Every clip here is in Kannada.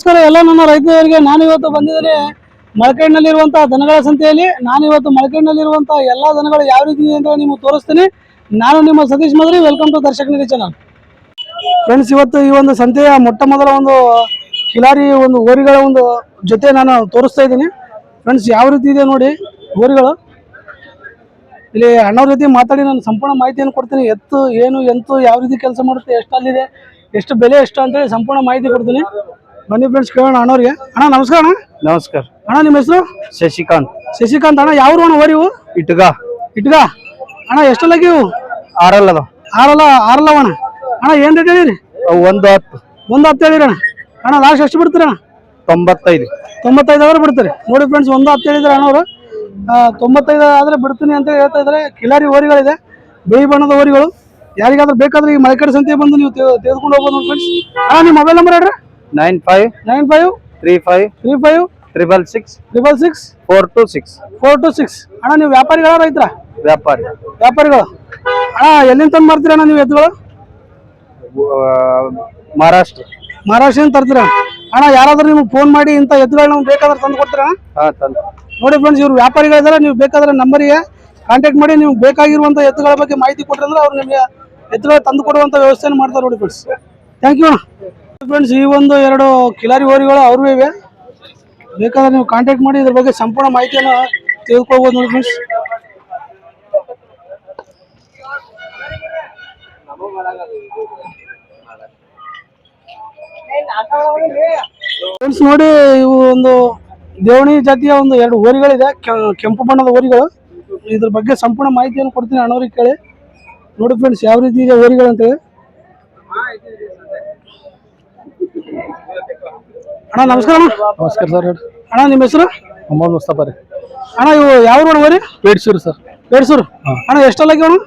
ನಮಸ್ಕಾರ ಎಲ್ಲ ನನ್ನ ರೈತರಿಗೆ. ನಾನು ಇವತ್ತು ಬಂದಿದ್ದೇನೆ ಮಳಕೈನಲ್ಲಿರುವಂತಹ ದನಗಳ ಸಂತೆಯಲ್ಲಿ. ನಾನು ಇವತ್ತು ಮಳಕೈನಲ್ಲಿರುವಂತಹ ಎಲ್ಲ ದನಗಳು ಯಾವ ರೀತಿ ಇದೆ ಅಂತ ನಿಮಗೆ ತೋರಿಸ್ತೀನಿ. ನಾನು ನಿಮ್ಮ Satish Madri. Welcome to Darshak channel friends ಇವತ್ತು ಈ ಒಂದು ಸಂತೆಯ ಮೊಟ್ಟ ಮೊದಲ ಒಂದು ಕಿಲಾರಿ ಒಂದು ಹೋರಿಗಳ ಒಂದು ಜೊತೆ ನಾನು ತೋರಿಸ್ತಾ ಇದ್ದೀನಿ. ಫ್ರೆಂಡ್ಸ್ ಯಾವ ರೀತಿ ಇದೆ ನೋಡಿ ಹೋರಿಗಳು. ಇಲ್ಲಿ ಅಣ್ಣವ್ರ ಜೊತೆ ಮಾತಾಡಿ ನಾನು ಸಂಪೂರ್ಣ ಮಾಹಿತಿಯನ್ನು ಕೊಡ್ತೀನಿ. ಎತ್ತು, ಏನು, ಎಂತು, ಯಾವ ರೀತಿ ಕೆಲಸ ಮಾಡುತ್ತೆ ಎಷ್ಟು ಅಲ್ಲಿದೆ ಎಷ್ಟು ಬೆಲೆ, ಎಷ್ಟು ಅಂತೇಳಿ ಸಂಪೂರ್ಣ ಮಾಹಿತಿ ಕೊಡ್ತೀನಿ. ಬನ್ನಿ ಫ್ರೆಂಡ್ಸ್ ಕೇಳೋಣ ಅಣ್ಣವ್ರಿಗೆ. ಅಣ್ಣ ನಮಸ್ಕಾರ ಅಣ್ಣ. ನಮಸ್ಕಾರ. ಅಣ್ಣ ನಿಮ್ಮ ಹೆಸರು? ಶಶಿಕಾಂತ್. ಶಶಿಕಾಂತ್ ಅಣ್ಣ ಯಾವ ಅಣ್ಣ ಓರಿ ಇವು? ಇಟ್ಗ. ಇಟ್ಗ? ಅಣ್ಣ ಎಷ್ಟೆಲ್ಲ ಇವು? ಆರಲ್ಲ ಅದಾವ. ಆರಲ್ಲ ಆರಲ್ಲವ ಅಣ್ಣ. ಅಣ್ಣ ಏನು ರೇಟ್ ಹೇಳಿರಿ? ಒಂದು ಹತ್ತು. ಒಂದು ಹತ್ತು ಹೇಳಿರಿ ಅಣ್ಣ. ಅಣ್ಣ ಲಾಸ್ಟ್ ಎಷ್ಟು ಬಿಡ್ತೀರ ಅಣ್ಣ? ತೊಂಬತ್ತೈದು. ತೊಂಬತ್ತೈದು ಆದ್ರೆ ಬಿಡ್ತಾರೆ. ನೋಡಿ ಫ್ರೆಂಡ್ಸ್ ಒಂದು ಹತ್ತು ಹೇಳಿದ್ರೆ ಅಣ್ಣವರು. ತೊಂಬತ್ತೈದು ಆದ್ರೆ ಬಿಡ್ತೀನಿ ಅಂತ ಹೇಳ್ತಾ ಇದ್ರೆ ಕಿಲಾರಿ ಹೋರಿಗಳಿದೆ. ಬಿಳಿ ಬಣ್ಣದ ಹೋರಿಗಳು. ಯಾರಿಗಾದ್ರೂ ಬೇಕಾದ್ರೆ ಈ ಮಳೆಕಡೆ ಸಂತೆ ಬಂದು ನೀವು ತೆಗೆ- ತೆಗೆದುಕೊಂಡು ಹೋಗ್ಬೋದು ನೋಡಿ ಫ್ರೆಂಡ್ಸ್ ಅಣ್ಣ ನಿಮ್ಮ ಮೊಬೈಲ್ ನಂಬರ್ ಹೇಳ್ರಿ. Nine five nine five three five three five triple six triple six four two six four two six ಅಣ್ಣ ನೀವು ವ್ಯಾಪಾರಿಗಳ ರೈತರ? ವ್ಯಾಪಾರಿ. ವ್ಯಾಪಾರಿಗಳು. ಅಣ್ಣ ಎಲ್ಲಿಂದ ತಂದು ಮಾಡ್ತೀರ ಅಣ್ಣ ನೀವು ಎತ್ತುಗಳು ಮಹಾರಾಷ್ಟ್ರ. ಮಹಾರಾಷ್ಟ್ರದಿಂದ ತರ್ತೀರ? ಅಣ್ಣ ಯಾರಾದ್ರೂ ನಿಮ್ಗೆ ಫೋನ್ ಮಾಡಿ ಇಂಥ ಎತ್ತುಗಳು ನಮ್ಗೆ ಬೇಕಾದ್ರೆ ತಂದು ಕೊಡ್ತೀರಾ ಅಣ್ಣ? ಹಾ ತಂದು. ನೋಡಿ ಫ್ರೆಂಡ್ಸ್ ಇವ್ರು ವ್ಯಾಪಾರಿಗಳಿದ್ದಾರೆ ನೀವು ಬೇಕಾದ್ರೆ ನಂಬರಿಗೆ ಕಾಂಟ್ಯಾಕ್ಟ್ ಮಾಡಿ ನೀವು ಬೇಕಾಗಿರುವಂಥ ಎತ್ತುಗಳ ಬಗ್ಗೆ ಮಾಹಿತಿ ಕೊಟ್ಟರೆ ಅಂದ್ರೆ ಅವ್ರು ನಿಮಗೆ ಎತ್ತುಗಳು ತಂದು ಕೊಡುವಂಥ ವ್ಯವಸ್ಥೆಯನ್ನು ಮಾಡ್ತಾರೆ ನೋಡಿ ಫ್ರೆಂಡ್ಸ್ ಥ್ಯಾಂಕ್ ಯು ಫ್ರೆಂಡ್ಸ್ ಈ ಒಂದು ಎರಡು ಕಿಲಾರಿ ಹೋರಿಗಳು ಅವ್ರೂ ಇವೆ. ಬೇಕಾದ್ರೆ ನೀವು ಕಾಂಟ್ಯಾಕ್ಟ್ ಮಾಡಿ ಇದ್ರ ಬಗ್ಗೆ ಸಂಪೂರ್ಣ ಮಾಹಿತಿಯನ್ನು ತಿಳ್ಕೊಬೋದು ನೋಡಿ ಫ್ರೆಂಡ್ಸ್ ಫ್ರೆಂಡ್ಸ್ ನೋಡಿ ಇವು ಒಂದು ದೇವಣಿ ಜಾತಿಯ ಒಂದು ಎರಡು ಹೋರಿಗಳಿದೆ. ಕೆಂಪು ಬಣ್ಣದ ಹೋರಿಗಳು. ಇದ್ರ ಬಗ್ಗೆ ಸಂಪೂರ್ಣ ಮಾಹಿತಿಯನ್ನು ಕೊಡ್ತೀನಿ ಅಣ್ಣವ್ರಿಗೆ ಕೇಳಿ. ನೋಡಿ ಫ್ರೆಂಡ್ಸ್ ಯಾವ ರೀತಿ ಇದೆ ಹೋರಿಗಳು ಅಂತೇಳಿ ಅಣ್ಣ ನಮಸ್ಕಾರ ಅಣ್ಣ. ನಮಸ್ಕಾರ ಸರ್ ಹೇಳಿ. ಅಣ್ಣ ನಿಮ್ಮ ಹೆಸರು? ಮೊಹಮ್ಮದ್ ಮುಸ್ತಫಾ ರೀ. ಅಣ್ಣ ಇವು ಯಾವ ರೋಡ್ ಬರೀ? ಪೇಡ್ಸೂರು ಸರ್. ಬೇಡ್ಸೂರು ಅಣ್ಣ ಎಷ್ಟಲ್ಲ ಅಣ್ಣ?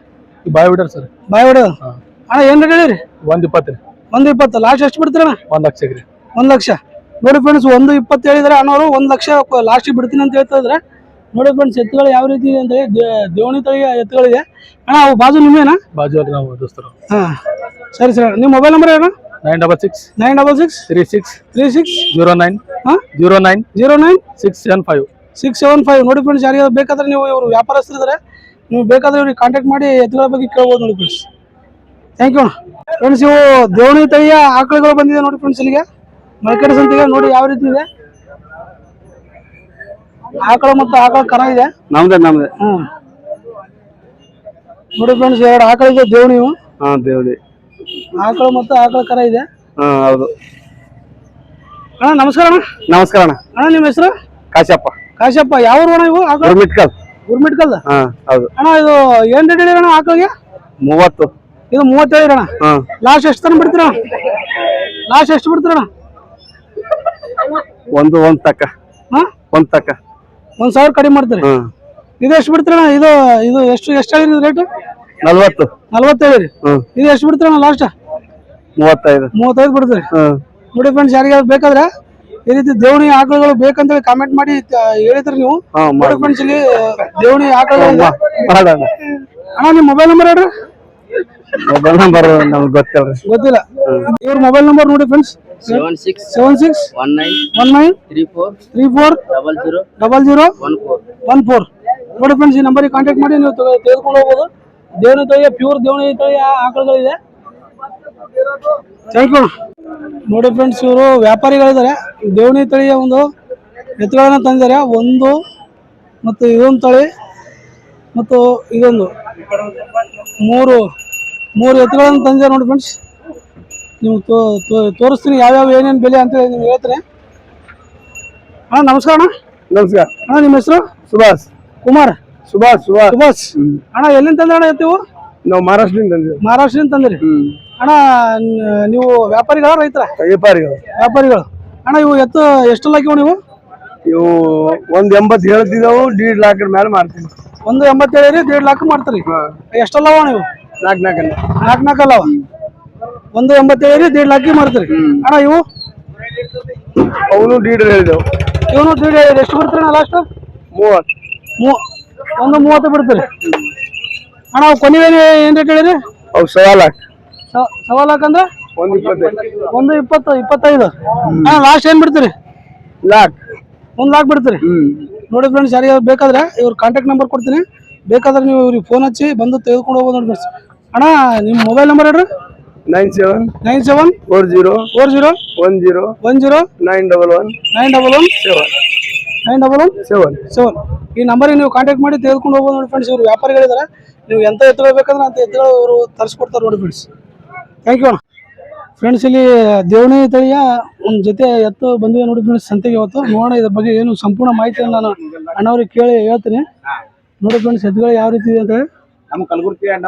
ಬಾಯ್ ಬಿಡರ್ ಸರ್. ಬಾಯ್ ಅಣ್ಣ ಏನು ರೇಟ್ ಹೇಳಿರಿ? ಒಂದು ಇಪ್ಪತ್ತು ರೀ. ಒಂದು ಇಪ್ಪತ್ತು. ಲಾಸ್ಟ್ ಎಷ್ಟು ಬಿಡ್ತೀರಣ್ಣ ಒಂದು ಲಕ್ಷಕ್ಕೆ ರೀ ಒಂದು ಲಕ್ಷ. ನೋಡಿ ಫ್ರೆಂಡ್ಸ್ ಒಂದು ಇಪ್ಪತ್ತು ಹೇಳಿದ್ರೆ ಅಣ್ಣವರು ಒಂದು ಲಕ್ಷ ಲಾಸ್ಟಿಗೆ ಬಿಡ್ತೀನಿ ಅಂತ ಹೇಳ್ತಾ ಇದ್ರೆ ನೋಡಿ ಫ್ರೆಂಡ್ಸ್ ಎತ್ತುಗಳು ಯಾವ ರೀತಿ ಇದೆ ಅಂತ ಹೇಳಿ ದೇವಣಿ ತಳಿಯ ಎತ್ತುಗಳಿದೆ. ಅಣ್ಣ ಅವು ಬಾಜು ನಿಮ್ಮೇನಾ? ಬಾಜು ಅಲ್ಲಿ ನಾವು ದೋಸ್ತರು. ಹಾಂ. ಸರಿ ಸರ್ ನಿಮ್ಮ ಮೊಬೈಲ್ ನಂಬರ್ ಏನು nine double six nine double six three six three six zero nine ಹಾಂ? Zero nine zero nine six seven five six seven five ನೋಡಿ ಫ್ರೆಂಡ್ಸ್ ಯಾರಿಗೆ ಬೇಕಾದ್ರೆ ನೀವು ಇವರು ವ್ಯಾಪಾರಸ್ಥರಿದ್ದಾರೆ ನೀವು ಬೇಕಾದ್ರೆ ಇವ್ರಿಗೆ ಕಾಂಟ್ಯಾಕ್ಟ್ ಮಾಡಿ ಎತ್ತುಗಳ ಬಗ್ಗೆ ಕೇಳ್ಬೋದು ನೋಡಿ ಫ್ರೆಂಡ್ಸ್ ಥ್ಯಾಂಕ್ ಯು ಫ್ರೆಂಡ್ಸ್ ಇವು ದೇವಣಿ ತಳಿಯ ಆಕಳುಗಳು ಬಂದಿದೆ ನೋಡಿ ಫ್ರೆಂಡ್ಸ್ ಇಲ್ಲಿಗೆ. ಮೈಕಡೆ ಸಂತಿಗೆ ನೋಡಿ ಯಾವ ರೀತಿ ಇದೆ. ಆಕಳು ಮತ್ತು ಆಕಳು ಕರ ಇದೆ. ನಮ್ದೆ ನಮ್ದೆ. ಹ್ಮ್. ನೋಡಿ ಫ್ರೆಂಡ್ಸ್ ಎರಡು ಆಕಳಿದೆ ದೇವಣಿ ಇವು. ಹಾ ದೇವ್ರಿ ಆಕಳ ಮತ್ತು ಆಕಳ ಕರ ಇದೆ? ಹಾ ಹೌದು. ಅಣ್ಣ ನಮಸ್ಕಾರ ಅಣ್ಣ. ನಮಸ್ಕಾರ ಅಣ್ಣ. ಅಣ್ಣ ನಿಮ್ಮ ಹೆಸರು? ಕಾಶಪ್ಪ ಕಾಶಪ್ಪ ಯಾವ ಊರು ಅಣ್ಣ ಇವು ಆಕಳ? ಗುರ್ಮಿಟ್ಕಲ್. ಗುರ್ಮಿಟ್ಕಲ್ದ? ಹಾ ಹೌದು. ಅಣ್ಣ ಇದು ಏನ್ ರೇಟ್ ಹೇಳಿರಣ್ಣ ಆಕಳಿಗೆ? ಮೂವತ್ತು. ಇದು ಮೂವತ್ತೇಳು ಅಣ್ಣ. ಹಾ. ಲಾಸ್ಟ್ ಎಷ್ಟು ತನಕ ಬಿಡ್ತೀರ ಲಾಸ್ಟ್ ಎಷ್ಟು ಬಿಡ್ತೀರಣ್ಣ ಒಂದು ಒಂದ್ ತಕ್ಕ. ಹಾ? ಒಂದ್ ತಕ್ಕ. ಒಂದ್ ಸಾವಿರ ಕಡಿಮೆ ಮಾಡ್ತೀರಿ. ಹಾ. ಇದು ಎಷ್ಟು ಬಿಡ್ತೀರಣ್ಣ ಇದು ಇದು ಎಷ್ಟು ಎಷ್ಟು ಹೇಳಿರಿ ರೇಟ್? ನಲ್ವತ್ತು. ನಲ್ವತ್ತೇಳು ರೀ. ಹ್ಮ್. ಇದು ಎಷ್ಟು ಬಿಡ್ತೀರ ಲಾಸ್ಟ್ ಮೂವತ್ತೈದು. ಮೂವತ್ತೈದು ಬಿಡ್ತೀರಿ. ಹ್ಮ್. ನೋಡಿ ಫ್ರೆಂಡ್ಸ್ ಯಾರಿಗಾದ್ರು ಬೇಕಾದ್ರೆ ಈ ರೀತಿ ದೇವಣಿ ಆಕಳುಗಳು ಬೇಕಂತೇಳಿ ಕಾಮೆಂಟ್ ಮಾಡಿ ಹೇಳಿದ್ರಿ ನೀವು. ಹಾ ನೋಡಿ ಫ್ರೆಂಡ್ಸ್ ಇಲ್ಲಿ ದೇವಣಿ ಇದೆ. ಮಾಡೋಣ. ಅಣ್ಣ ನಿಮ್ಮ ಮೊಬೈಲ್ ನಂಬರ್ ಹೇಳ್ರಿ. ಮೊಬೈಲ್ ನಂಬರ್ ನಮ್ಗೆ ಗೊತ್ತಿಲ್ರಿ ಗೊತ್ತಿಲ್ಲ. ಇವ್ರ ಮೊಬೈಲ್ ನಂಬರ್ ನೋಡಿ friends seven six seven six one nine one nine three four three four double zero double zero one four one four ನೋಡಿ ಫ್ರೆಂಡ್ಸ್ ಈ ನಂಬರಿಗೆ ಕಾಂಟ್ಯಾಕ್ಟ್ ಮಾಡಿ ನೀವು ತಗೊ- ತೆಗೆದುಕೊಂಡು ಹೋಗ್ಬೋದು. ದೇವಣಿ ತಳಿಯ ಪ್ಯೂರ್ ದೇವನ ತಳಿಯ ಆಕಳುಗಳಿದೆ. ನೋಡಿ ಫ್ರೆಂಡ್ಸ್ ಇವರು ವ್ಯಾಪಾರಿಗಳಿದ್ದಾರೆ. ದೇವನಿ ತಳಿಯ ಒಂದು ಎತ್ತುಗಳನ್ನ ತಂದಿದ್ದಾರೆ. ಒಂದು ಮತ್ತು ಇದೊಂದು ತಳಿ ಮತ್ತು ಇದೊಂದು. ಮೂರು ಮೂರು ಎತ್ತುಗಳನ್ನು ತಂದಿದ್ದಾರೆ ನೋಡಿ ಫ್ರೆಂಡ್ಸ್ ನೀವು ತೋರಿಸ್ತೀನಿ ಯಾವ್ಯಾವ ಏನೇನು ಬೆಲೆ ಅಂತೇಳಿ ನೀವು ಹೇಳ್ತೀನಿ. ಅಣ್ಣ ನಮಸ್ಕಾರ ಅಣ್ಣ. ನಮಸ್ಕಾರ. ಅಣ್ಣ ನಿಮ್ಮ ಹೆಸರು? ಸುಭಾಷ್. ಕುಮಾರ್. ಸುಭಾಷ್ ಸುಭಾಷ್. ಸುಭಾಷ್. ಅಣ್ಣ ಎಲ್ಲಿಂದ ತಂದ್ರೆ ಅಣ್ಣ ಎತ್ತಿವು ನಾವು ಮಹಾರಾಷ್ಟ್ರದಿಂದ ತಂದಿವಿ ಮಹಾರಾಷ್ಟ್ರದಿಂದ ತಂದಿರಿ? ಅಣ್ಣ ನೀವು ವ್ಯಾಪಾರಿಗಳ ರೈತರ? ವ್ಯಾಪಾರಿಗಳು. ವ್ಯಾಪಾರಿಗಳು. ಅಣ್ಣ ಇವು ಎತ್ತು ಎಷ್ಟು ಹಾಕಿವು ನೀವು ಇವು ಒಂದ್ ಎಂಬತ್ತು ಹೇಳ್ತಿದ್ದಾವು ದೀಡ್ ಲಾಕ್ ಮೇಲೆ ಮಾಡ್ತೀವಿ. ಒಂದು ಎಂಬತ್ತೇಳು ದೇಡ್ ಲಾಕ್ ಮಾಡ್ತೀರಿ. ಎಷ್ಟಲ್ಲವ ನೀವು ನಾಲ್ಕು ನಾಲ್ಕು ನಾಲ್ಕು ನಾಲ್ಕು ಅಲ್ಲವ ಒಂದು ಎಂಬತ್ತೇಳು ದೇಡ್ ಲಾಕಿ ಮಾಡ್ತೀರಿ. ಅಣ್ಣ ಇವು? ಅವನು ಡೀಡ್ ಹೇಳಿದೆವು. ಇವನು ದೇಡ್ ಎಷ್ಟು ಬರ್ತಾರೆ ಲಾಸ್ಟ್ ಮೂವತ್ತು. ಮೂ ಒಂದು ಮೂವತ್ತು ಬಿಡ್ತೀರಿ. ಅಣ್ಣ ಅವು ಕೊನೆವೇನು ಏನು ರೇಟ್ ಹೇಳಿರಿ? ಅವು ಸವಾ ಲಾಖ ಸವಾಲ್ ಹಾಕಂದ್ರೆ ಒಂದ್ ಇಪ್ಪತ್ತೈದು. ಒಂದು ಇಪ್ಪತ್ತು ಇಪ್ಪತ್ತೈದು. ಲಾಸ್ಟ್ ಏನ್ ಬಿಡ್ತೀರಿ? ಲಾಕ್. ಒಂದ್ ಲಾಕ್ ಬಿಡ್ತೀರಿ? ನೋಡಿ ಫ್ರೆಂಡ್ಸ್ ಯಾರಿಗಾದ್ರು ಬೇಕಾದ್ರೆ ಇವ್ರ ಕಾಂಟ್ಯಾಕ್ಟ್ ನಂಬರ್ ಕೊಡ್ತೀನಿ. ಬೇಕಾದ್ರೆ ನೀವು ಇವ್ರಿಗೆ ಫೋನ್ ಹಚ್ಚಿ ಬಂದು ತೆಗೆದುಕೊಂಡು ಹೋಗ್ಬೋದು ನೋಡಿ ಫ್ರೆಂಡ್ಸ್ ಅಣ್ಣ ನಿಮ್ಮ ಮೊಬೈಲ್ ನಂಬರ್ ಹೇಳ್ರಿ. Nine seven. Nine seven. Four zero. Four zero. One zero. One zero. Nine double one. Nine double one. Seven. Nine double one seven seven ಈ ನಂಬರಿಗೆ ನೀವು ಕಾಂಟ್ಯಾಕ್ಟ್ ಮಾಡಿ ತೆಗೆದುಕೊಂಡು ಹೋಗ್ಬೋದು ನೋಡಿ ಫ್ರೆಂಡ್ಸ್ ಇವರು. ವ್ಯಾಪಾರಿಗಳಿದ್ದಾರೆ ನೀವು ಎಂತ ಎತ್ತುಗಳು ಬೇಕಂದ್ರೆ ಅಂತ ಎತ್ತುಗಳು ಅವರು ತರಿಸ್ಕೊಡ್ತಾರೆ ನೋಡಿ ಫ್ರೆಂಡ್ಸ್ ಥ್ಯಾಂಕ್ ಯು ಅಣ್ಣ. ಫ್ರೆಂಡ್ಸ್ ಇಲ್ಲಿ ದೇವಣಿ ತಳಿಯ ಒಂದು ಜೊತೆ ಎತ್ತು ಬಂದಿವೆ ನೋಡಿ ಫ್ರೆಂಡ್ಸ್ ಸಂತೆಗೆ ಇವತ್ತು. ನೋಡೋಣ ಇದ್ರ ಬಗ್ಗೆ ಏನು ಸಂಪೂರ್ಣ ಮಾಹಿತಿಯನ್ನು ನಾನು ಅಣ್ಣವ್ರಿಗೆ ಕೇಳಿ ಹೇಳ್ತೀನಿ. ನೋಡಿ ಫ್ರೆಂಡ್ಸ್ ಎತ್ತುಗಳು ಯಾವ ರೀತಿ ಇದೆ ಅಂತ ಹೇಳಿ. ಅಣ್ಣ.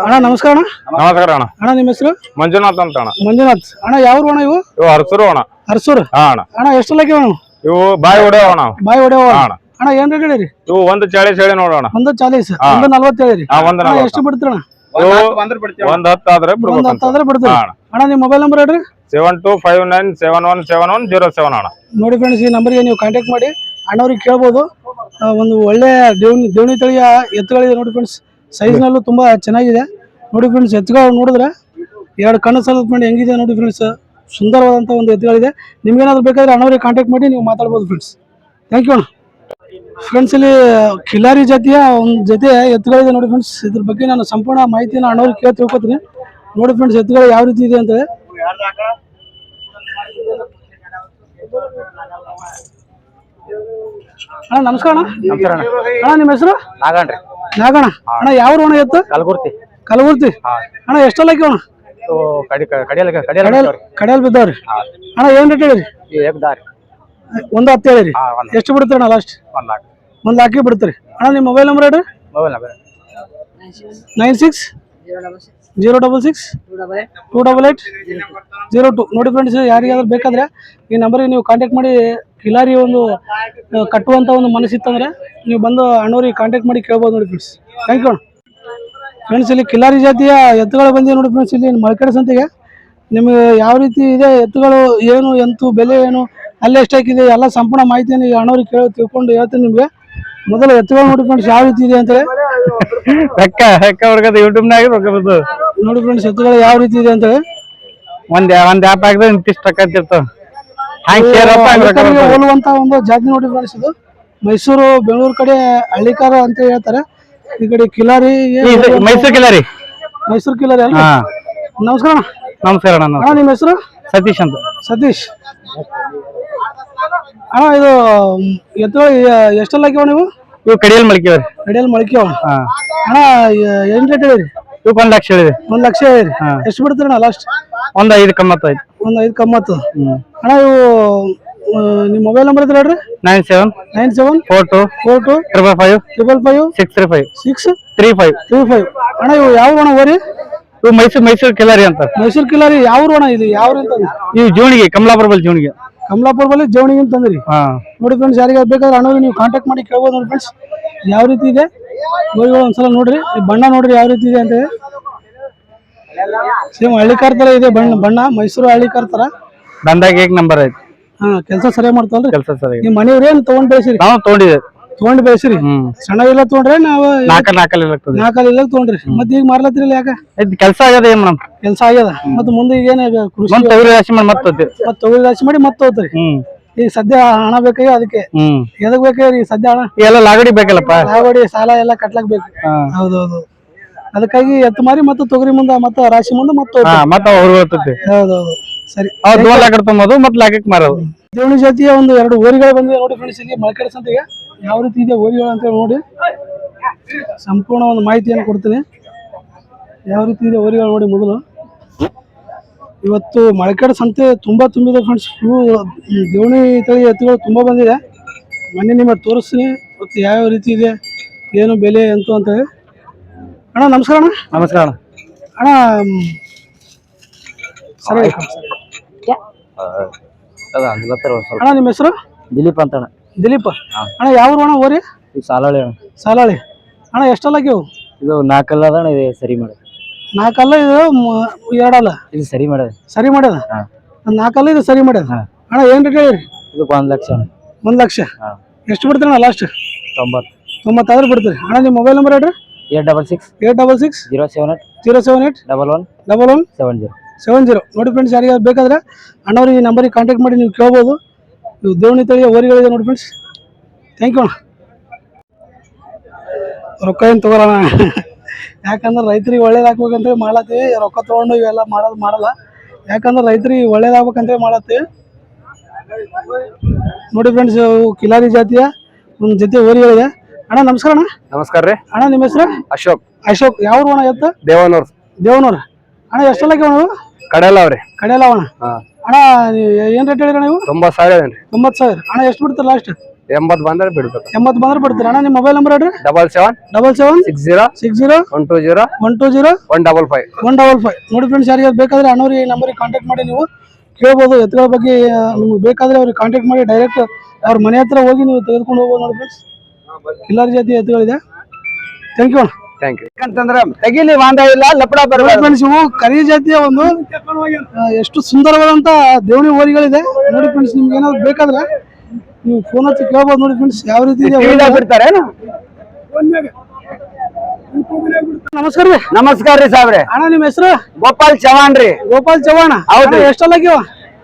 ಅಣ್ಣ ನಮಸ್ಕಾರ ಅಣ್ಣ. ನಮಸ್ಕಾರ ಅಣ್ಣ. ಅಣ್ಣ ನಿಮ್ಮ ಹೆಸರು? ಮಂಜುನಾಥ್ ಅಂತ ಅಣ್ಣ. ಮಂಜುನಾಥ್. ಅಣ್ಣ ಯಾವ ಅಣ್ಣ ಇವು? ಹರ್ಸೂರು ಹರ್ಸರು ಅಣ್ಣ. ಅರಸೂರು? ಹಾ ಅಣ್ಣ. ಅಣ್ಣ ಎಷ್ಟು ಲಕ್ಕ ಅಣ್ಣ? ಇವು ಬಾಯಿ ಹೊಡೆಯವ ಅಣ್ಣ ಬಾಯಿ ಹೊಡೆಯವ. ಅಣ್ಣ ಅಣ್ಣ ಏನ್ ರೇಟ್ ಹೇಳಿರಿ? ಇವು ಒಂದು ಚಾಳಿಸ್ ಹೇಳಿ ನೋಡೋಣ. ಒಂದು ಚಾಲೀಸ್ ಒಂದು ನಲ್ವತ್ತು ಹೇಳಿರಿ. ಹಾ ಒಂದು. ಎಷ್ಟು ಬಿಡ್ತೀರಣ್ಣ ಇವು ಒಂದ್ ಹತ್ತು ಆದ್ರೆ ಒಂದ್ ಹತ್ತು ಆದ್ರೆ ಬಿಡ್ತೀರಿ. ಅಣ್ಣ. ಅಣ್ಣ ನಿಮ್ಮ ಮೊಬೈಲ್ ನಂಬರ್ ಹೇಳ್ರಿ. Seven two five nine seven one seven one zero seven ಅಣ್ಣ. ನೋಡಿ ಫ್ರೆಂಡ್ಸ್ ಈ ನಂಬರ್ಗೆ ನೀವು ಕಾಂಟ್ಯಾಕ್ಟ್ ಮಾಡಿ. ಅಣ್ಣವ್ರಿಗೆ ಕೇಳ್ಬೋದು. ಒಂದು ಒಳ್ಳೆ ದೇವಣಿ ದೇವಣಿ ತಳಿಯ ಎತ್ತುಗಳಿದೆ ನೋಡಿ ಫ್ರೆಂಡ್ಸ್ ಸೈಜ್ನಲ್ಲೂ ತುಂಬಾ ಚೆನ್ನಾಗಿದೆ. ನೋಡಿ ಫ್ರೆಂಡ್ಸ್ ಎತ್ತುಗಳು ನೋಡಿದ್ರೆ ಎರಡು ಕಣ್ಣು ಸಲದ ಮಾಡಿ ಹೆಂಗಿದೆ ನೋಡಿ ಫ್ರೆಂಡ್ಸ್ ಸುಂದರವಾದಂಥ ಒಂದು ಎತ್ತುಗಳಿದೆ. ನಿಮ್ಗೇನಾದ್ರು ಬೇಕಾದರೆ ಅಣ್ಣವ್ರಿಗೆ ಕಾಂಟ್ಯಾಕ್ಟ್ ಮಾಡಿ ನೀವು ಮಾತಾಡ್ಬೋದು ಫ್ರೆಂಡ್ಸ್ ಥ್ಯಾಂಕ್ ಯು ಅಣ್ಣ. ಫ್ರೆಂಡ್ಸ್ ಇಲ್ಲಿ ಖಿಲಾರಿ ಜಾತಿಯ ಒಂದು ಜೊತೆ ಎತ್ತುಗಳಿದೆ ನೋಡಿ ಫ್ರೆಂಡ್ಸ್ ಇದ್ರ ಬಗ್ಗೆ ನಾನು ಸಂಪೂರ್ಣ ಮಾಹಿತಿಯನ್ನು ಅಣ್ಣವ್ರಿಗೆ ಕೇಳಿ ತಿಳ್ಕೊತೀನಿ. ನೋಡಿ ಫ್ರೆಂಡ್ಸ್ ಎತ್ತುಗಳು ಯಾವ ರೀತಿ ಇದೆ ಅಂತೇಳಿ. ಅಣ್ಣ ನಮಸ್ಕಾರ ಅಣ್ಣ. ಅಣ್ಣ. ನಿಮ್ಮ ಹೆಸರು? ನಾಗಣ್ಣ ನಾಗಣ್ಣ. ಅಣ್ಣ ಯಾವ ಅಣ್ಣ ಎತ್ತು? ಕಲಬುರ್ತಿ ಕಲಬುರ್ತಿ ಅಣ್ಣ ಎಷ್ಟಲ್ಲ ಅಣ್ಣ ಕಡಿಯಲ್ ಕಡೆಯಲ್ಲಿ ಕಡೆಯಲ್ಲಿ ಬಿದ್ದಾವ್ರಿ. ಅಣ್ಣ ಏನ್ ರೇಟ್ ಹೇಳಿರಿ? ಏಕ್ದಾರಿ ಒಂದು ಹತ್ತು ಹೇಳಿರಿ? ಎಷ್ಟು ಬಿಡ್ತೀರಿ ಅಣ್ಣ ಲಾಸ್ಟ್ ಒಂದ್ ಲಾಕ್. ಒಂದು ಹಾಕಿ ಬಿಡ್ತೀರಿ ಅಣ್ಣ ನಿಮ್ಮ ಮೊಬೈಲ್ ನಂಬರ್ ಹೇಳ್ರಿ mobile number nine six? Zero double six? Two double eight? Zero two. ನೋಡಿ ಫ್ರೆಂಡ್ಸ್ ಯಾರಿಗಾದ್ರೂ ಬೇಕಾದ್ರೆ ಈ ನಂಬರಿಗೆ ನೀವು ಕಾಂಟ್ಯಾಕ್ಟ್ ಮಾಡಿ. ಕಿಲಾರಿ ಒಂದು ಕಟ್ಟುವಂಥ ಒಂದು ಮನಸ್ಸಿತ್ತಂದ್ರೆ ನೀವು ಬಂದು ಅಣ್ಣವ್ರಿಗೆ ಕಾಂಟ್ಯಾಕ್ಟ್ ಮಾಡಿ ಕೇಳ್ಬೋದು ನೋಡಿ ಫ್ರೆಂಡ್ಸ್ ಥ್ಯಾಂಕ್ ಯು ಫ್ರೆಂಡ್ಸ್ ಇಲ್ಲಿ ಕಿಲಾರಿ ಜಾತಿಯ ಎತ್ತುಗಳು ಬಂದಿವೆ ನೋಡಿ ಫ್ರೆಂಡ್ಸ್ ಇಲ್ಲಿ ಮಳಕಡೆ ಸಂತೆಗೆ. ನಿಮಗೆ ಯಾವ ರೀತಿ ಇದೆ ಎತ್ತುಗಳು ಏನು ಎಂತು ಬೆಲೆ ಏನು ಅಲ್ಲಿ ಎಷ್ಟಾಗಿದೆ ಎಲ್ಲ ಸಂಪೂರ್ಣ ಮಾಹಿತಿಯನ್ನು ಈ ಅಣ್ಣವ್ರಿಗೆ ಕೇಳಿ ತಿಳ್ಕೊಂಡು ಹೇಳ್ತೀನಿ ನಿಮಗೆ. ಮೊದಲು ಎತ್ತುಗಳು ನೋಡಿ ಫ್ರೆಂಡ್ಸ್ ಯಾವ ರೀತಿ ಇದೆ ಅಂತೇಳಿ. ರೊಕ್ಕ ರೊಕ್ಕ ಹೊಡ್ಕದ ಯೂಟ್ಯೂಬ್ ನಾಗ ರೊಕ್ಕ ಬರ್ತದ ನೋಡಿ ಫ್ರೆಂಡ್ಸ್ ಎತ್ತುಗಳು ಯಾವ ರೀತಿ ಇದೆ ಅಂತೇಳಿ. ಒಂದ್ ಒಂದ್ ಆ್ಯಪ್ ಹಾಕಿದ್ರೆ ಇಂತಿಷ್ಟು ರೊಕ್ಕ ಹಂಗ್. ಹೋಲುವಂತ ಒಂದು ಜಾತಿ ನೋಡಿ ಫ್ರೆಂಡ್ಸ್ ಇದು. ಮೈಸೂರು ಬೆಂಗಳೂರು ಕಡೆ ಹಳ್ಳಿಕಾರ ಅಂತ ಹೇಳ್ತಾರೆ. ಈ ಕಡೆ ಕಿಲಾರಿ ಮೈಸೂರು ಕಿಲಾರಿ. ಮೈಸೂರ್ ಕಿಲಾರಿ ಅಲ್ಲ ಹಾ. ನಮಸ್ಕಾರ ಅಣ್ಣ. ನಮಸ್ಕಾರ ಅಣ್ಣ ಅಣ್ಣ ನಿಮ್ಮ ಹೆಸರು? ಸತೀಶ್ ಅಂತ. ಸತೀಶ್. ಅಣ್ಣ ಇದು ಎತ್ತುಗಳು ಎಷ್ಟೆಲ್ಲ ಹಾಕ್ಯಾವ ನೀವು? ಇವು ಕಡಿಯಲ್ಲಿ ಮಳಿಕೆವ್ರಿ ಕಡೆಯಲ್ಲಿ ಮೊಳಕ್ಯಾವ ಹಾ. ಅಣ್ಣ ಏನು ರೇಟ್ ಹೇಳಿರಿ? ಇವಕ್ಕೆ ಒಂದ್ ಲಕ್ಷ ಹೇಳಿದೆ ಒಂದು ಲಕ್ಷ ಹೇಳಿರಿ. ಎಷ್ಟು ಬಿಡ್ತೀರಣ್ಣ ಲಾಸ್ಟ್ ಒಂದ್ ಐದು ಕಮ್ಮತ್ತು ಐದು ಒಂದು ಐದು ಕಮ್ಮತ್ತು. ಅಣ್ಣ ಇವು ನಿಮ್ಮ ಮೊಬೈಲ್ ನಂಬರ್ ಇದ್ರೆ ಹೇಳ್ರಿ? Nine seven nine seven four two four two triple five triple five six three five six three five three five ಅಣ್ಣ ಇವು ಯಾವ ಅಣ್ಣ ಓರಿ ಇವು ಮೈಸೂರು ಮೈಸೂರು ಕಿಲಾರಿ ಅಂತ. ಮೈಸೂರು ಕಿಲಾರಿ ಯಾವ ಅಣ್ಣ ಇದು? ಯಾವ ಇವು ಜೋಣಿಗೆ ಕಮಲಾಪುರ ಬಲ್ ಜೋಣಿಗೆ. ಕಮಲಾಪುರ ಬಲ್ಲಿ ಜವಣಿಗೆ ಅಂತಂದ್ರಿ? ಹಾ. ನೋಡಿ ಫ್ರೆಂಡ್ಸ್ ಯಾರಿಗೆ ಬೇಕಾದ್ರೆ ಅಣ್ಣ ನೀವು ಕಾಂಟ್ಯಾಕ್ಟ್ ಮಾಡಿ ಕೇಳ್ಬೋದು ನೋಡಿ ಫ್ರೆಂಡ್ಸ್ ಯಾವ ರೀತಿ ಇದೆ? ಗೋರಿಗಳು ಒಂದ್ಸಲ ನೋಡ್ರಿ. ಈ ಬಣ್ಣ ನೋಡ್ರಿ ಯಾವ ರೀತಿ ಇದೆ ಅಂತ ಸೇಮ್ ಹಳ್ಳಿಕಾರ್ ತರ ಇದೆ ಬಣ್ಣ ಬಣ್ಣ. ಮೈಸೂರು ಹಳ್ಳಿಕಾರ್ ತರ. ಬಂದಾಗ ಏಕ್ ನಂಬರ್ ಐತಿ. ಹಾ ಕೆಲಸ ಸರಿಯಾಗಿ ಮಾಡ್ತಾವಲ್ರಿ ಕೆಲಸ ಸರಿ ನಿಮ್ಮ ಮನೆಯವ್ರು ಏನ್ ತಗೊಂಡ್ ಬೆಳೆಸಿರಿ ನಾವು ತೊಗೊಂಡಿದ್ದೆ ತಗೊಂಡ್ ಬೆಳೆಸಿರಿ ಹ್ಮ್. ಸಣ್ಣ ಇಲ್ಲ ತಗೊಂಡ್ರೆ ನಾವು ನಾಲ್ಕ ನಾಲ್ಕಲ್ಲಿ ಆಗ್ತದೆ. ನಾಲ್ಕಲ್ಲಿ ಇಲ್ಲ ತಗೊಂಡ್ರಿ. ಮತ್ತೆ ಈಗ ಮಾರ್ಲತ್ತಿರಲ್ಲ ಯಾಕ? ಐತಿ ಕೆಲಸ ಆಗ್ಯದ ಏನ್ ಮೇಡಮ್? ಕೆಲಸ ಆಗ್ಯದ. ಮತ್ತೆ ಮುಂದೆ ಈಗ ಏನ ಕೃಷಿ ಮತ್ತೆ ತೊಗರಿ ರಾಶಿ ಮಾಡಿ ಮತ್ತೆ ಹೋಗ್ತೀವಿ ಮತ್ತೆ ತೊಗರಿ ರಾಶಿ ಮಾಡಿ ಮತ್ತೆ ಹೋಗ್ತೀರಿ ಹ್ಮ್. ಈಗ ಸದ್ಯ ಹಣ ಬೇಕಾಗಿ ಅದಕ್ಕೆ? ಹ್ಮ್. ಎದಕ್ ಬೇಕಾಗಿ ಈಗ ಸದ್ಯ ಹಣ? ಎಲ್ಲ ಲಾಗಡಿ ಬೇಕಲ್ಲಪ್ಪ? ಲಾವಡಿ ಸಾಲ ಎಲ್ಲ ಕಟ್ಲಕ್ ಬೇಕು. ಹೌದೌದು. ಅದಕ್ಕಾಗಿ ಎತ್ತು ಮಾರಿ ಮತ್ತೆ ತೊಗರಿ ಮುಂದೆ ಮತ್ತೆ ರಾಶಿ ಮುಂದೆ ಮತ್ತೆ ಹಾ ಮತ್ತೆ ಅವ್ರು ಹೋಗ್ತೈತಿ. ಹೌದೌದು. ಸರಿ. ಅವ್ರು ದೋಲ್ ಮತ್ತೆ ಲಾಕಕ್ಕೆ ಮಾರೋದು. ದೇವಣಿ ಜಾತಿಯ ಒಂದು ಎರಡು ಓರಿಗಳು ಬಂದಿದೆ ನೋಡಿ ಫ್ರೆಂಡ್ಸ್ ಇಲ್ಲಿ ಮಳಕಡೆ ಸಂತೆಗೆ ಯಾವ ರೀತಿ ಇದೆ ಓರಿಗಳು ಅಂತ ನೋಡಿ. ಸಂಪೂರ್ಣ ಒಂದು ಮಾಹಿತಿಯನ್ನು ಕೊಡ್ತೀನಿ. ಯಾವ ರೀತಿ ಇದೆ ಓರಿಗಳು ನೋಡಿ ಮೊದಲು. ಇವತ್ತು ಮಳಕಡೆ ಸಂತೆ ತುಂಬಾ ತುಂಬಿದೆ ಫ್ರೆಂಡ್ಸ್ ಈ ದೇವಣಿ ತಳಿ ಎತ್ತುಗಳು ತುಂಬಾ ಬಂದಿದೆ. ಮೊನ್ನೆ ನಿಮಗೆ ತೋರಿಸ್ತೀನಿ. ಮತ್ತು ಯಾವ ರೀತಿ ಇದೆ ಏನು ಬೆಲೆ ಎಂತು ಅಂತ ಹೇಳಿ. ಅಣ್ಣ ನಮಸ್ಕಾರ ಅಣ್ಣ. ನಮಸ್ಕಾರ ಅಣ್ಣ. ಸರಿ. ಅಣ್ಣ ನಿಮ್ಮ ಹೆಸರು? ದಿಲೀಪ್ ಅಂತ ಅಣ್ಣ ದಿಲೀಪ್ ಅಣ್ಣ ಯಾವ ಊರು ಅಣ್ಣ ಓರಿ ಈ ಸಾಲಾಳಿ ಅಣ್ಣ. ಸಾಲಾಳಿ. ಅಣ್ಣ ಎಷ್ಟಲ್ಲ ಆಗ್ಯಾವು ಇದು ನಾಲ್ಕಲ್ಲ ಅದ ಇದು ಸರಿ ಮಾಡಿ ನಾಲ್ಕಲ್ಲ ಇದು ಮ- ಎರಡಲ್ಲ? ಇದು ಸರಿ ಮಾಡೋದು. ಸರಿ ಮಾಡ್ಯದ ಹಾ. ನಾಲ್ಕಲ್ಲ ಇದು ಸರಿ ಮಾಡ್ಯದ ಹಾ. ಅಣ್ಣ ಏನ್ ರೇಟ್ ಹೇಳಿರಿ? ಇದಕ್ಕೆ ಒಂದ್ ಲಕ್ಷ ಅಣ್ಣ. ಒಂದ್ ಲಕ್ಷ? ಹಾ. ಎಷ್ಟು ಬಿಡ್ತೀರಿ ಅಣ್ಣ ಲಾಸ್ಟ್ ತೊಂಬತ್ತು. ತೊಂಬತ್ತಾದ್ರೂ ಬಿಡ್ತೀರಿ. ಅಣ್ಣ ನಿಮ್ಮ ಮೊಬೈಲ್ ನಂಬರ್ ಹೇಳ್ರಿ. Eight double six eight double six zero seven eight zero seven eight double one double one seven zero. Seven zero ನೋಡಿ ಫ್ರೆಂಡ್ಸ್ ಯಾರಿಗಾದ್ರು ಬೇಕಾದ್ರೆ ಅಣ್ಣವ್ರಿಗೆ ಈ ನಂಬರಿಗೆ ಕಾಂಟ್ಯಾಕ್ಟ್ ಮಾಡಿ ನೀವು ಕೇಳ್ಬೋದು. ಇವು ದೇವಣಿ ತಳಿಯ ಓರಿಗಳಿದೆ ನೋಡಿ ಫ್ರೆಂಡ್ಸ್ ಥ್ಯಾಂಕ್ ಯು ಅಣ್ಣ. ರೊಕ್ಕ ಏನು ತಗೋರೋಣ ಯಾಕಂದ್ರೆ ರೈತರಿಗೆ ಒಳ್ಳೇದಾಗ್ಬೇಕಂತೇಳಿ ಮಾಡತ್ತೀವಿ. ರೊಕ್ಕ ತೊಗೊಂಡು ಇವೆಲ್ಲ ಮಾಡೋದು ಮಾಡಲ್ಲ. ಯಾಕಂದ್ರೆ ರೈತರಿಗೆ ಒಳ್ಳೇದಾಗ್ಬೇಕಂತೇಳಿ ಮಾಡತ್ತೀವಿ. ನೋಡಿ ಫ್ರೆಂಡ್ಸ್ ಇವು ಕಿಲಾರಿ ಜಾತಿಯ ನಿಮ್ಮ ಜೊತೆ ಓರಿಗಳಿದೆ ಅಣ್ಣ ನಮಸ್ಕಾರ ಅಣ್ಣ. ನಮಸ್ಕಾರ ರೀ. ಅಣ್ಣ ನಿಮ್ಮ ಹೆಸರು? ಅಶೋಕ್. ಅಶೋಕ್. ಯಾವ ಅಣ್ಣ ಎತ್ತ ದೇವನೂರ್. ದೇವನೂರು. ಅಣ್ಣ ಎಷ್ಟೆಲ್ಲ ಅಣ್ಣ ಇವು? ಅವ್ರೆ. ಕಡೆಯಲ್ಲ ಅಣ್ಣ ಹಾ. ಅಣ್ಣ ಏನು ರೇಟ್ ಹೇಳಿರಿ ನೀವು? ತೊಂಬತ್ತು ಸಾವಿರ ಅದೇನ್ರಿ ತೊಂಬತ್ತು ಸಾವಿರ. ಅಣ್ಣ ಎಷ್ಟು ಬಿಡ್ತಾರೆ ಲಾಸ್ಟ್ ಎಂಬತ್ತು ಬಂದ್ರೆ ಬಿಡ್ಬೇಕು. ಎಂಬತ್ತು ಬಂದ್ರೆ ಬಿಡ್ತೀರ? ಅಣ್ಣ ನಿಮ್ಮ ಮೊಬೈಲ್ ನಂಬರ್ ಹೇಳ್ರಿ. Double seven double seven six zero six zero one two zero one two zero one double five one double five ನೋಡಿ ಫ್ರೆಂಡ್ಸ್ ಯಾರಿಗೆ ಬೇಕಾದ್ರೆ ಅಣ್ಣವ್ರಿಗೆ ಈ ನಂಬರಿಗೆ ಕಾಂಟ್ಯಾಕ್ಟ್ ಮಾಡಿ ನೀವು ಕೇಳ್ಬೋದು. ಎತ್ತುಗಳ ಬಗ್ಗೆ ನಿಮ್ಗೆ ಬೇಕಾದ್ರೆ ಅವ್ರಿಗೆ ಕಾಂಟ್ಯಾಕ್ಟ್ ಮಾಡಿ ಡೈರೆಕ್ಟ್ ಅವ್ರ ಮನೆ ಹತ್ರ ಹೋಗಿ ನೀವು ತೆಗೆದುಕೊಂಡು ಹೋಗ್ಬೋದು ನೋಡಿ ಫ್ರೆಂಡ್ಸ್ ಎಲ್ಲರ ಜಾತಿ ಎತ್ತುಗಳಿದೆ. ಥ್ಯಾಂಕ್ ಯು ಅಣ್ಣ. ಥ್ಯಾಂಕ್ ಯು ಯಾಕಂತಂದ್ರೆ ತೆಗಿಲಿ ವಾಂದ ಇಲ್ಲ ಲಪಡ ಬರಬೇಕು ಫ್ರೆಂಡ್ಸ್ ಇವು ಕರಿ ಜಾತಿಯ ಒಂದು ಆ, ಎಷ್ಟು ಸುಂದರವಾದಂತ ದೇವಿ ಹೋರಿಗಳಿದೆ. ನೋಡಿ ಫ್ರೆಂಡ್ಸ್ ನಿಮ್ಗೆ ಏನಾದ್ರು ಬೇಕಾದ್ರೆ ನೀವು ಫೋನ್ ಹಚ್ಚಿ ಕೇಳ್ಬೋದು ನೋಡಿ ಫ್ರೆಂಡ್ಸ್ ಯಾವ ರೀತಿ ಇದೆ. ಬಿಡ್ತಾರೆ ನಮಸ್ಕಾರ ರೀ. ನಮಸ್ಕಾರ ರೀ ಸಾಬ್ರೆ ಅಣ್ಣ ನಿಮ್ಮ ಹೆಸರು? ಗೋಪಾಲ್ ಚವಾಣ್ ರೀ. ಗೋಪಾಲ್ ಚವ್ಹಾಣ. ಹೌದು. ಎಷ್ಟಲ್ಲ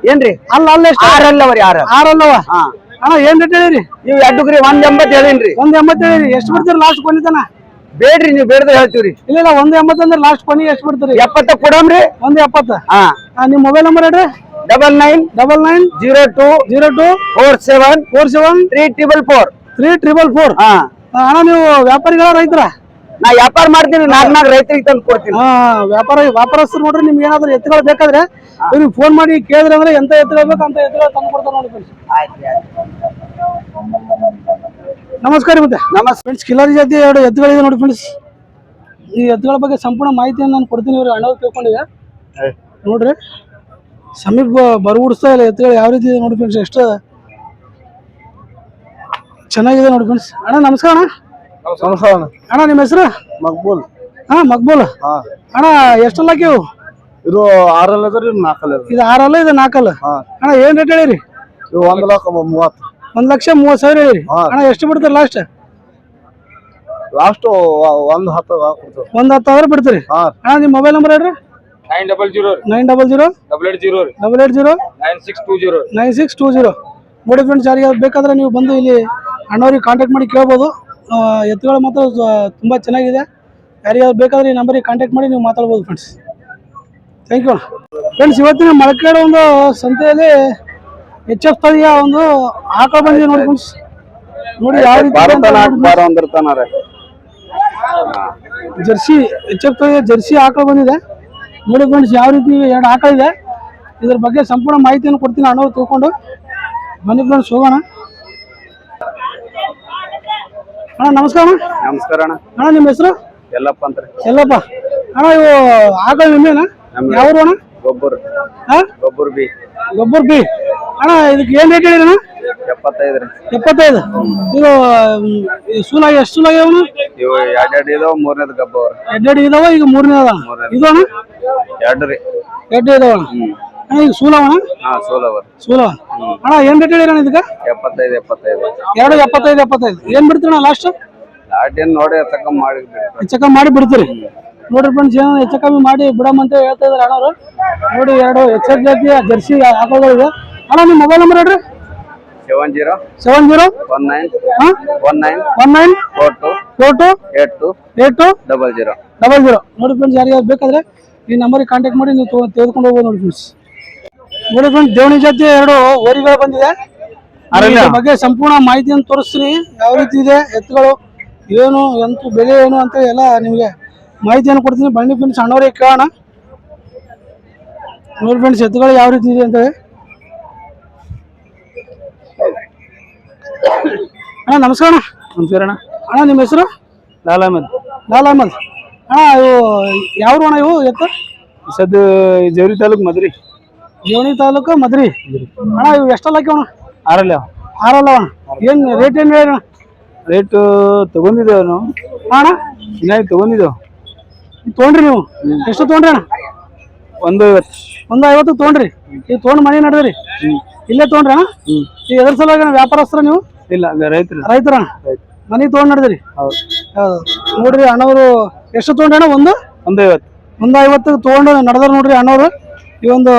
ಏನ್ರಿ? ಅಲ್ಲ ಅಲ್ಲ ಎಷ್ಟು ಆರಲ್ಲವರಿ ಆರ ಆರಲ್ಲವ? ಹಾ. ಅಣ್ಣ ಏನ್ ರೇಟ್ ಹೇಳಿರಿ? ನೀವು ಎರಡುಗ್ರಿ ಒಂದ್ ಎಂಬತ್ತು ಹೇಳಿನ್ರಿ. ಒಂದ್ ಎಂಬತ್ತು ಹೇಳಿರಿ. ಎಷ್ಟು ಬಿಡ್ತೀರಿ ಲಾಸ್ಟ್ ಕೊನಿತನ ಬೇಡ್ರಿ ನೀವು ಬೇಡದ್ರೆ ಹೇಳ್ತೀವ್ರಿ. ಇಲ್ಲ ಇಲ್ಲ ಒಂದ್ ಎಂಬತ್ತು ಅಂದ್ರೆ ಲಾಸ್ಟ್ ಕೊನಿ ಎಷ್ಟು ಬಿಡ್ತೀರಿ? ಎಪ್ಪತ್ತ ಕೊಡಮ್ರಿ? ಒಂದ್ ಎಪ್ಪತ್ತ? ಹಾ. ನಿಮ್ಮ ಮೊಬೈಲ್ ನಂಬರ್ ಹೇಳ್ರಿ. Double nine double nine zero two zero two four seven four seven three triple four three triple four ಹಾ. ಅಣ್ಣ ನೀವು ವ್ಯಾಪಾರಿಗಳ ರೈತರ? ನಾ ವ್ಯಾಪಾರ ಮಾಡ್ತೀನಿ ನಾಲ್ಕು ನಾಲ್ಕು ರೈತರಿಗೆ ತಂದು ಕೊಡ್ತೀನಿ. ವ್ಯಾಪಾರ ವ್ಯಾಪಾರಸ್ಥರು ನೋಡ್ರಿ ನಿಮ್ಗೆ ಏನಾದ್ರು ಎತ್ತುಗಳು ಬೇಕಾದ್ರೆ ನೀವು ಫೋನ್ ಮಾಡಿ ಕೇಳಿದ್ರೆ ಅಂದ್ರೆ ಎಂತ ಎತ್ತುಗಳು ಬೇಕು ಅಂತ ಎತ್ತುಗಳು ತಂದು ಕೊಡ್ತಾರೆ ನೋಡಿ ಫ್ರೆಂಡ್ಸ್ ನಮಸ್ಕಾರ ಮತ್ತೆ. ನಮಸ್ತೆ. ಫ್ರೆಂಡ್ಸ್ ಕಿಲಾರಿ ಜಾತಿ ಎರಡು ಎತ್ತುಗಳಿದೆ ನೋಡಿ ಫ್ರೆಂಡ್ಸ್ ಈ ಎತ್ತುಗಳ ಬಗ್ಗೆ ಸಂಪೂರ್ಣ ಮಾಹಿತಿಯನ್ನು ನಾನು ಕೊಡ್ತೀನಿ ಇವ್ರಿಗೆ ಹಣ ತಿಳ್ಕೊಂಡಿದೆ ನೋಡ್ರಿ ಸಮೀಪ ಬರಗುಡಿಸ್ತಾ ಇಲ್ಲ ಎತ್ತುಗಳು ಯಾವ ರೀತಿ ಇದೆ ನೋಡಿ ಫ್ರೆಂಡ್ಸ್ ಎಷ್ಟು ಚೆನ್ನಾಗಿದೆ ನೋಡಿ ಫ್ರೆಂಡ್ಸ್ ಅಣ್ಣ ನಮಸ್ಕಾರ ಅಣ್ಣ. ನಮಸ್ಕಾರ ಅಣ್ಣ ನಿಮ್ಮ ಹೆಸರು? ಮಕ್ಬೂಲ್. ಹಾ ಮಕ್ಬೂಲ್? ಹಾ. ಅಣ್ಣ ಎಷ್ಟಲ್ಲ ಹಾಕಿವು ಇದು ಆರಲ್ಲ ಅದ್ರಿ ನಾಲ್ಕಲ್ಲ ಇದು ಆರಲ್ಲ ಇದು ನಾಲ್ಕಲ್ಲ ಹಾ. ಅಣ್ಣ ಏನ್ ರೇಟ್ ಹೇಳಿರಿ? ಇದು ಒಂದ್ ಲಕ್ಷ ಮೂವತ್ತು. ಒಂದ್ ಲಕ್ಷ ಮೂವತ್ತು ಸಾವಿರ ಹೇಳಿರಿ. ಹಾ. ಅಣ್ಣ ಎಷ್ಟು ಬಿಡ್ತಾರೆ ಲಾಸ್ಟ್ ಲಾಸ್ಟ್ ಒಂದ್ ಹತ್ತು ಒಂದು ಹತ್ತು ಸಾವಿರ ಬಿಡ್ತೀರಿ? ಹಾ. ಅಣ್ಣ ನಿಮ್ಮ ಮೊಬೈಲ್ ನಂಬರ್ ಹೇಳ್ರಿ. Nine double zero nine double zero double eight zero ರೀ. Double eight zero nine six two zero nine six two zero ನೋಡಿ ಫ್ರೆಂಡ್ಸ್ ಯಾರಿಗೆ ಬೇಕಾದ್ರೆ ನೀವು ಬಂದು ಇಲ್ಲಿ ಅಣ್ಣವ್ರಿಗೆ ಕಾಂಟ್ಯಾಕ್ಟ್ ಮಾಡಿ ಕೇಳ್ಬೋದು. ಎತ್ತುಗಳು ಮಾತ್ರ ತುಂಬಾ ಚೆನ್ನಾಗಿದೆ. ಯಾರಿಗಾದ್ರು ಬೇಕಾದ್ರೆ ಈ ನಂಬರಿಗೆ ಕಾಂಟ್ಯಾಕ್ಟ್ ಮಾಡಿ ನೀವು ಮಾತಾಡ್ಬೋದು ಫ್ರೆಂಡ್ಸ್ ಥ್ಯಾಂಕ್ ಯು ಫ್ರೆಂಡ್ಸ್ ಇವತ್ತಿನ ಮಳಕೇಡ ಒಂದು ಸಂತೆಯಲ್ಲಿ ತಳಿಯ ಒಂದು ಆಕಳ ಬಂದಿದೆ ನೋಡಿ ಫ್ರೆಂಡ್ಸ್ ನೋಡಿ ಯಾವ ರೀತಿ. ಜರ್ಸಿ ತಳಿಯ ಜರ್ಸಿ ಆಕಳ ಬಂದಿದೆ. ನೋಡಿ ಫ್ರೆಂಡ್ಸ್ ಯಾವ ರೀತಿ ಎರಡು ಆಕಳ ಇದೆ. ಇದ್ರ ಬಗ್ಗೆ ಸಂಪೂರ್ಣ ಮಾಹಿತಿಯನ್ನು ಕೊಡ್ತೀನಿ ಅಣ್ಣವ್ರು ತಿಳ್ಕೊಂಡು. ಬನ್ನಿ ಫ್ರೆಂಡ್ಸ್ ಹೋಗೋಣ. ಅಣ್ಣ ನಮಸ್ಕಾರ ಅಣ್ಣ. ನಮಸ್ಕಾರ ಅಣ್ಣ. ಅಣ್ಣ ನಿಮ್ಮ ಹೆಸರು? ಎಲ್ಲಪ್ಪ ಅಂತ ಎಲ್ಲಪ್ಪ. ಅಣ್ಣ ಇವು ಆಕಳ ನಿಮ್ಮೇನ ಯಾವ ಅಣ್ಣ? ಗೊಬ್ಬರ. ಹಾ ಗೊಬ್ಬರ ಬಿ. ಗೊಬ್ಬರ ಬಿ. ಅಣ್ಣ ಇದಕ್ಕೆ ಏನ್ ರೇಟ್ ಹೇಳಿರಿ ಅಣ್ಣ? ಎಪ್ಪತ್ತೈದು ರೀ. ಎಪ್ಪತ್ತೈದು? ಇದು ಸೂಲ ಎಷ್ಟು ಸೂಲ ಅವನು ಇವು ಎರಡೆರಡು ಎರಡು ಇದಾವ ಮೂರನೇದು ಗಬ್ಬರ. ಎರಡೆರಡು ಇದಾವ ಈಗ ಮೂರನೇ ಅದ. ಇದು ಅಣ್ಣ? ಎರಡು ರೀ. ಎರಡು ಇದಾವ ಅಣ್ಣ. ಅಣ್ಣ ಅಣ್ಣ ಹಾ ಸೂಲವ. ಅಣ್ಣ ಏನ್ ರೇಟ್ ಹೇಳಿರಿ ಅಣ್ಣ ಇದಕ್ಕೆ? ಎಪ್ಪತ್ತೈದು ಎಪ್ಪತ್ತೈದು. ಎರಡು ಎಪ್ಪತ್ತೈದು ಎಪ್ಪತ್ತೈದು. ಏನ್ ಬಿಡ್ತೀರಣ್ಣ ಲಾಸ್ಟ್ ನೋಡಿ ತಕ್ಕ ಮಾಡಿ ಮಾಡಿ ಬಿಡ್ತೀರಿ? ನೋಡ್ರಿ ಫ್ರೆಂಡ್ಸ್ ಏನೋ ಹೆಚ್ಚು ಕಮ್ಮಿ ಮಾಡಿ ಬಿಡಮಂತ ಹೇಳ್ತಾ ಇದಾರೆ ಅಣ್ಣವ್ರು. ನೋಡಿ ಎರಡು ಹೆಚ್ಚು ಜಾತಿಯ ಜರ್ಸಿ ಹಾಕೋದಿದೆ ಅಣ್ಣ ನಿಮ್ಮ ಮೊಬೈಲ್ ನಂಬರ್ ಹೇಳ್ರಿ. Seven zero seven zero one nine ಹಾ? One nine one nine four two four two eight two eight two double zero double zero ನೋಡಿ ಫ್ರೆಂಡ್ಸ್ ಯಾರಿಗಾದ್ರು ಬೇಕಾದ್ರೆ ಈ ನಂಬರಿಗೆ ಕಾಂಟ್ಯಾಕ್ಟ್ ಮಾಡಿ ನೀವು ತಗೊ- ತೆಗೆದುಕೊಂಡು ಹೋಗ್ಬೋದು ನೋಡಿ ಫ್ರೆಂಡ್ಸ್ ಫ್ರೆಂಡ್ಸ್ ದೇವಣಿ ಜೊತೆ ಎರಡು ಓರಿಗಳು ಬಂದಿದೆ. ಇದ್ರ ಬಗ್ಗೆ ಸಂಪೂರ್ಣ ಮಾಹಿತಿಯನ್ನು ತೋರಿಸ್ತೀನಿ. ಯಾವ ರೀತಿ ಇದೆ ಎತ್ತುಗಳು ಏನು ಎಂತ ಬೆಲೆ ಏನು ಅಂತ ಎಲ್ಲ ನಿಮಗೆ ಮಾಹಿತಿಯನ್ನು ಕೊಡ್ತೀನಿ. ಬನ್ನಿ ಫ್ರೆಂಡ್ಸ್ ಅಣ್ಣವರಿಗೆ ಕೇಳೋಣ. ನೋಡಿ ಫ್ರೆಂಡ್ಸ್ ಎತ್ತುಗಳು ಯಾವ ರೀತಿ ಇದೆ ಅಂತ ಅಣ್ಣ ನಮಸ್ಕಾರ ಅಣ್ಣ. ನಮಸ್ಕಾರ ಅಣ್ಣ. ಅಣ್ಣ ನಿಮ್ಮ ಹೆಸರು? ಲಾಲ್ ಅಹಮದ್. ಲಾಲ್ ಅಹಮದ್. ಅಣ್ಣ ಇವು ಯಾವ ಅಣ್ಣ ಇವು ಎತ್ತ? ಸದ್ ಜವರಿ ತಾಲೂಕು ಮದ್ರಿ. ಜೀವಣಿ ತಾಲೂಕು ಮದ್ರಿ. ಅಣ್ಣ ಇವು ಎಷ್ಟಲ್ಲ ಅಣ್ಣ? ಆರಲ್ಲ ಆರಲ್ಲ ಅಣ್ಣ ಏನು ರೇಟ್ ಏನು ಹೇಳಿ ರೇಟ್ ತಗೊಂಡಿದ್ದೇವೆ ನಾವು. ಅಣ್ಣ? ಇನ್ನಾಗಿ ತಗೊಂಡಿದ್ದೇವೆ? ತೊಗೊಂಡ್ರಿ ನೀವು? ಎಷ್ಟು ತೊಗೊಂಡ್ರಿ ಅಣ್ಣ? ಒಂದು ಐವತ್ತು. ಒಂದು ಐವತ್ತು ತೊಗೊಂಡ್ರಿ. ಈಗ ತೊಗೊಂಡು ಮನೆ ನಡೆದ್ರಿ? ಇಲ್ಲೇ ತೊಗೊಂಡ್ರಿ ಅಣ್ಣ? ಈಗ ಎದ್ರ ಸಲುವಾಗಿ ವ್ಯಾಪಾರಸ್ತ್ರ ನೀವು? ಇಲ್ಲ ರೈತರು. ರೈತರ. ಮನೆ ತೊಗೊಂಡು ನಡೆದ್ರಿ? ಹೌದು. ಹೌದು. ನೋಡ್ರಿ ಅಣ್ಣವರು ಎಷ್ಟು ತೊಗೊಂಡ್ರಿ ಅಣ್ಣ? ಒಂದು? ಒಂದು ಐವತ್ತು. ಒಂದು ಐವತ್ತು ತೊಗೊಂಡು ನಡೆದ್ರೆ ನೋಡ್ರಿ ಅಣ್ಣವರು. ಈ ಒಂದು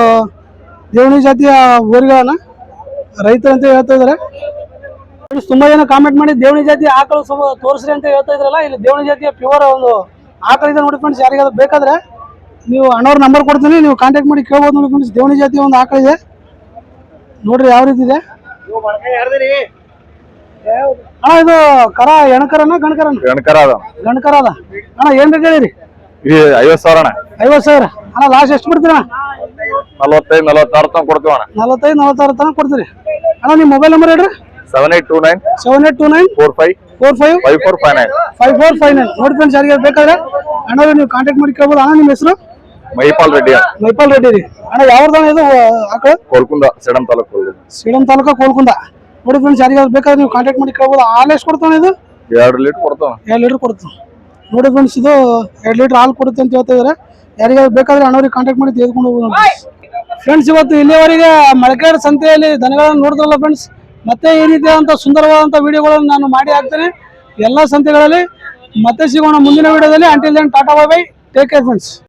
ದೇವಣಿ ಜಾತಿಯ ಊರುಗಳನ್ನ ರೈತರು ಅಂತ ಹೇಳ್ತಾ ಇದಾರೆ. Friends, ತುಂಬಾ ಜನ ಕಾಮೆಂಟ್ ಮಾಡಿ ದೇವಣಿ ಜಾತಿ ಆಕಳು ಸ್ವಲ್ಪ ತೋರಿಸ್ರಿ ಅಂತ ಹೇಳ್ತಾ ಇದ್ರಲ್ಲ ಇಲ್ಲಿ ದೇವಣಿ ಜಾತಿಯ ಪ್ಯೂರ್ ಒಂದು ಆಕಳು ಇದೆ ನೋಡಿ ಫ್ರೆಂಡ್ಸ್ ಯಾರಿಗಾದ್ರು ಬೇಕಾದ್ರೆ ನೀವು ಅಣ್ಣವ್ರ ನಂಬರ್ ಕೊಡ್ತೀನಿ ನೀವು ಕಾಂಟ್ಯಾಕ್ಟ್ ಮಾಡಿ ಕೇಳ್ಬೋದು ನೋಡಿ ಫ್ರೆಂಡ್ಸ್ ದೇವಣಿ ಜಾತಿಯ ಒಂದು ಆಕಳಿದೆ ನೋಡ್ರಿ ಯಾವ ರೀತಿ ಇದೆ. ಅಣ್ಣ ಇದು ಕರ ಎಣಕರನ ಗಣಕರನ? ಗಣಕರ ಅದ. ಗಣಕರ ಅದ. ಅಣ್ಣ ಏನ್ ರೇಟ್ ಹೇಳಿರಿ ಐವತ್ ಸಾವಿರ ಅಣ್ಣ. ಐವತ್ತು ಸಾವಿರ. ಅಣ್ಣ ಲಾಸ್ಟ್ ಎಷ್ಟು ಬಿಡ್ತೀರ ನಲವತ್ತೈದು ನಲವತ್ತಾರು ತನಕ ಕೊಡ್ತೀವಿ ಅಣ್ಣ. ನಲವತ್ತೈದು ನಲವತ್ತಾರು ತನಕ ಕೊಡ್ತೀರಿ. ಅಣ್ಣ ನಿಮ್ಮ ಮೊಬೈಲ್ ನಂಬರ್ ಹೇಳ್ರಿ. Seven eight two nine seven eight two nine four five four five five four five nine five four five nine ನೋಡಿ ಫ್ರೆಂಡ್ಸ್ ಯಾರಿಗೆ ಬೇಕಾದ್ರೆ ಅಣ್ಣ ನೀವು ಕಾಂಟ್ಯಾಕ್ಟ್ ಮಾಡಿ ಕೇಳ್ಬೋದು. ಅಣ್ಣ ನಿಮ್ಮ ಹೆಸರು? ಮೈಪಾಲ್ ರೆಡ್ಡಿ ಮೈಪಾಲ್ ರೆಡ್ಡಿ ರೀ. ಅಣ್ಣ ಯಾವ್ದಾನ ಇದು? ಆಕಳು ಕೋಲ್ಕುಂದ ಸೇಡಂ ತಾಲೂಕು. ಸೇಡಂ ತಾಲೂಕ ಕೋಲ್ಕುಂದ. ನೋಡಿ ಫ್ರೆಂಡ್ಸ್ ಯಾರಿಗಾದ್ರು ಬೇಕಾದ್ರೆ ನೀವು ಕಾಂಟ್ಯಾಕ್ಟ್ ಮಾಡಿ ಕೇಳ್ಬೋದು. ಹಾಲು ಎಷ್ಟು ಕೊಡ್ತಾನೆ ಇದು? ಎರಡು ಲೀಟರ್ ಕೊಡ್ತಾನೆ ಎರಡು ಲೀಟರ್ ಕೊಡ್ತಾನೆ ನೋಡಿ ಫ್ರೆಂಡ್ಸ್ ಇದು ಎರಡು ಲೀಟರ್ ಹಾಲು ಕೊಡುತ್ತೆ ಅಂತ ಹೇಳ್ತಾ ಇದಾರೆ. ಯಾರಿಗಾದ್ರು ಬೇಕಾದ್ರೆ ಅಣ್ಣವ್ರಿಗೆ ಕಾಂಟ್ಯಾಕ್ಟ್ ಮಾಡಿ ತೆಗೆದುಕೊಂಡು ಹೋಗೋಣ ಫ್ರೆಂಡ್ಸ್ ಇವತ್ತು ಇಲ್ಲಿಯವರೆಗೆ ಮಳಕೇಡ್ ಸಂತೆಯಲ್ಲಿ ದನಗಳನ್ನು ನೋಡಿದ್ರಲ್ಲ ಫ್ರೆಂಡ್ಸ್ ಮತ್ತೆ ಈ ರೀತಿಯಾದಂಥ ಸುಂದರವಾದಂಥ ವಿಡಿಯೋಗಳನ್ನು ನಾನು ಮಾಡಿ ಹಾಕ್ತೇನೆ. ಎಲ್ಲ ಸಂತೆಗಳಲ್ಲಿ ಮತ್ತೆ ಸಿಗೋಣ ಮುಂದಿನ ವಿಡಿಯೋದಲ್ಲಿ. Until then tata bye bye take care friends